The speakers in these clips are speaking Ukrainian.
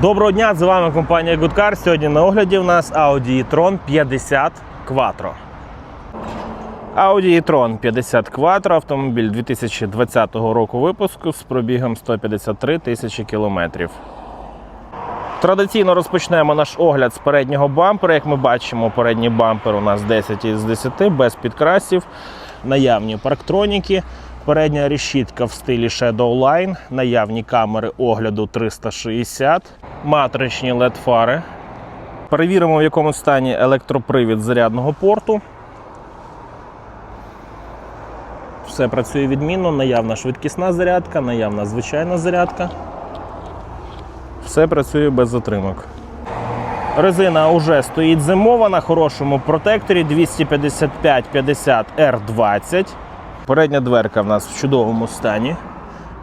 Доброго дня, з вами компанія Goodcar. Сьогодні на огляді у нас Audi e-tron 50 Quattro. Audi e-tron 50 Quattro, автомобіль 2020 року випуску з пробігом 153 тисячі кілометрів. Традиційно розпочнемо наш огляд з переднього бампера. Як ми бачимо, передній бампер у нас 10 із 10, без підкрасів, наявні парктроніки, передня решітка в стилі Shadowline, наявні камери огляду 360, матричні LED-фари. Перевіримо, в якому стані електропривід зарядного порту. Все працює відмінно, наявна швидкісна зарядка, наявна звичайна зарядка. Все працює без затримок. Резина вже стоїть зимова на хорошому протекторі 255-50 R20. Передня дверка в нас в чудовому стані.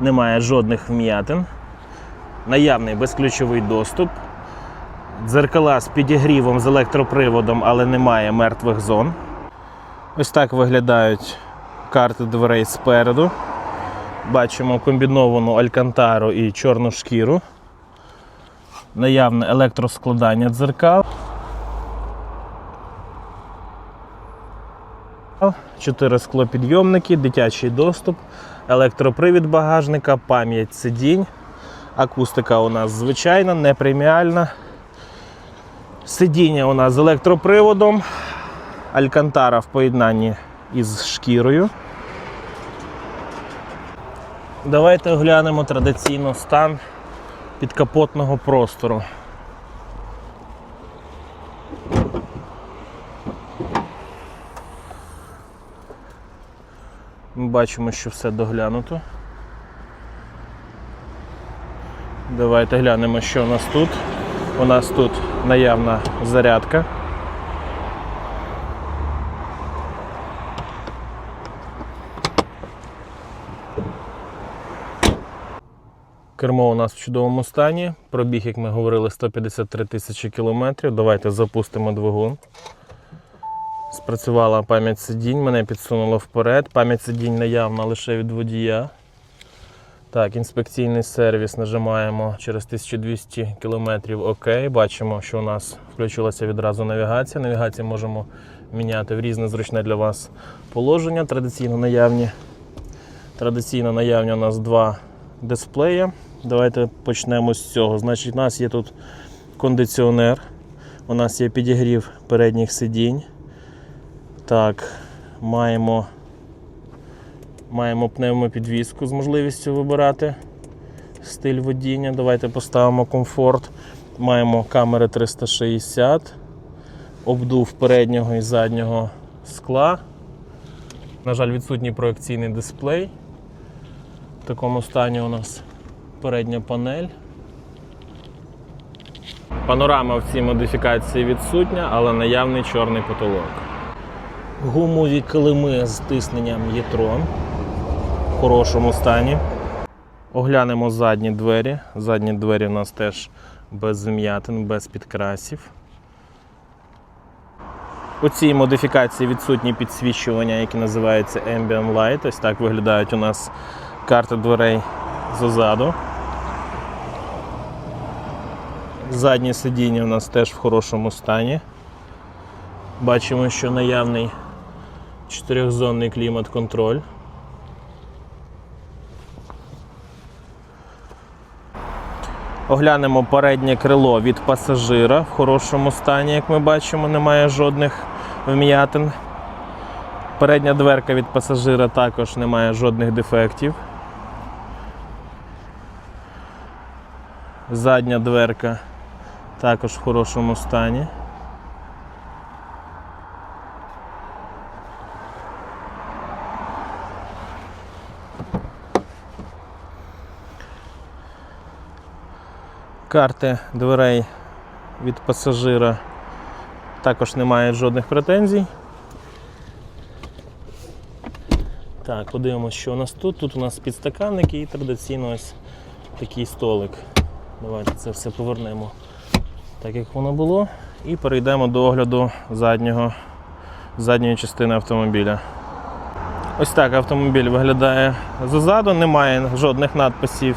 Немає жодних вм'ятин. Наявний безключовий доступ. Дзеркала з підігрівом з електроприводом, але немає мертвих зон. Ось так виглядають карти дверей спереду. Бачимо комбіновану алькантару і чорну шкіру. Наявне електроскладання дзеркал. Чотири склопідйомники, дитячий доступ, електропривід багажника, пам'ять сидінь. Акустика у нас звичайна, не преміальна. Сидіння у нас з електроприводом, алькантара в поєднанні із шкірою. Давайте оглянемо традиційно стан підкапотного простору. Бачимо, що все доглянуто. Давайте глянемо, що у нас тут. У нас тут наявна зарядка. Кермо у нас в чудовому стані. Пробіг, як ми говорили, 153 тисячі кілометрів. Давайте запустимо двигун. Спрацювала пам'ять сидінь, мене підсунуло вперед. Пам'ять сидінь наявна лише від водія. Так, інспекційний сервіс нажимаємо через 1200 кілометрів ОК. Бачимо, що у нас включилася відразу навігація. Навігацію можемо міняти в різне зручне для вас положення. Традиційно наявні. Традиційно наявні у нас два дисплеї. Давайте почнемо з цього. Значить, у нас є тут кондиціонер, у нас є підігрів передніх сидінь. Так, маємо, маємо пневмопідвіску з можливістю вибирати стиль водіння. Давайте поставимо комфорт. Маємо камери 360, обдув переднього і заднього скла. На жаль, відсутній проекційний дисплей. В такому стані у нас передня панель. Панорама в цій модифікації відсутня, але наявний чорний потолок. Гумові килими з тисненням Єтрон в хорошому стані. Оглянемо задні двері. Задні двері у нас теж без зм'ятин, без підкрасів. У цій модифікації відсутні підсвічування, які називаються Ambient Light. Ось так виглядають у нас карти дверей ззаду. Заднє сидіння у нас теж в хорошому стані. Бачимо, що наявний чотирьохзонний клімат-контроль. Оглянемо переднє крило від пасажира в хорошому стані, як ми бачимо, немає жодних вм'ятин. Передня дверка від пасажира також не має жодних дефектів. Задня дверка також в хорошому стані. Карти дверей від пасажира також не мають жодних претензій. Так, подивимося, що у нас тут. Тут у нас підстаканники і традиційно ось такий столик. Давайте це все повернемо так, як воно було. І перейдемо до огляду заднього, задньої частини автомобіля. Ось так автомобіль виглядає ззаду, немає жодних надписів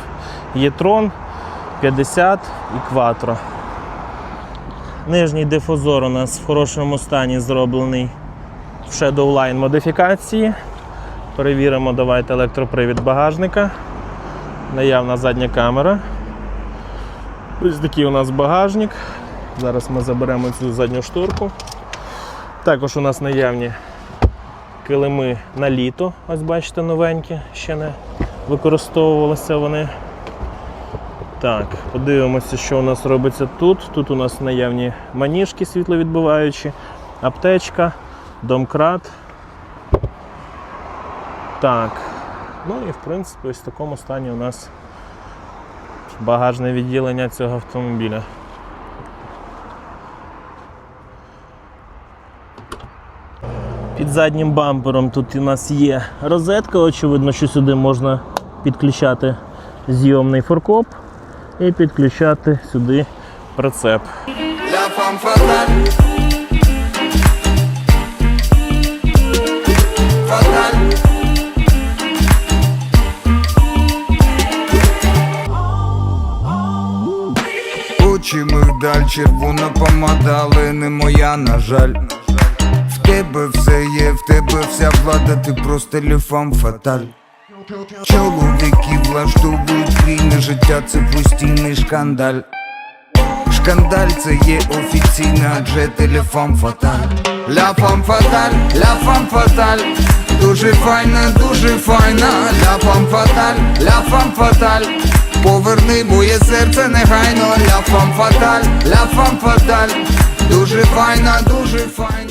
Єтрон. 50 і Quattro. Нижній дифузор у нас в хорошому стані зроблений в Shadowline модифікації. Перевіримо, давайте електропривід багажника. Наявна задня камера. Ось такий у нас багажник. Зараз ми заберемо цю задню шторку. Також у нас наявні килими на літо. Ось бачите, новенькі, ще не використовувалися вони. Так, подивимося, що у нас робиться тут. Тут у нас наявні маніжки світловідбиваючі, аптечка, домкрат. Так. Ну і в принципі ось в такому стані у нас багажне відділення цього автомобіля. Під заднім бампером тут у нас є розетка, очевидно, що сюди можна підключати зйомний форкоп і підключати сюди прицеп. Очі мигдаль, червона помада, але не моя, на жаль. В тебе все є, в тебе вся влада, ти просто ліфам фаталь. Чоловіки влаштовують війни, життя це постійний шкандаль. Шкандаль це є офіційна, адже телефон фаталь. Ля фам фаталь, ля фам фаталь. Дуже файна, дуже файна, ля фам фаталь, ля фам фаталь. Поверни моє серце негайно, ля фам фаталь, ля фам фаталь. Дуже файна, дуже файна.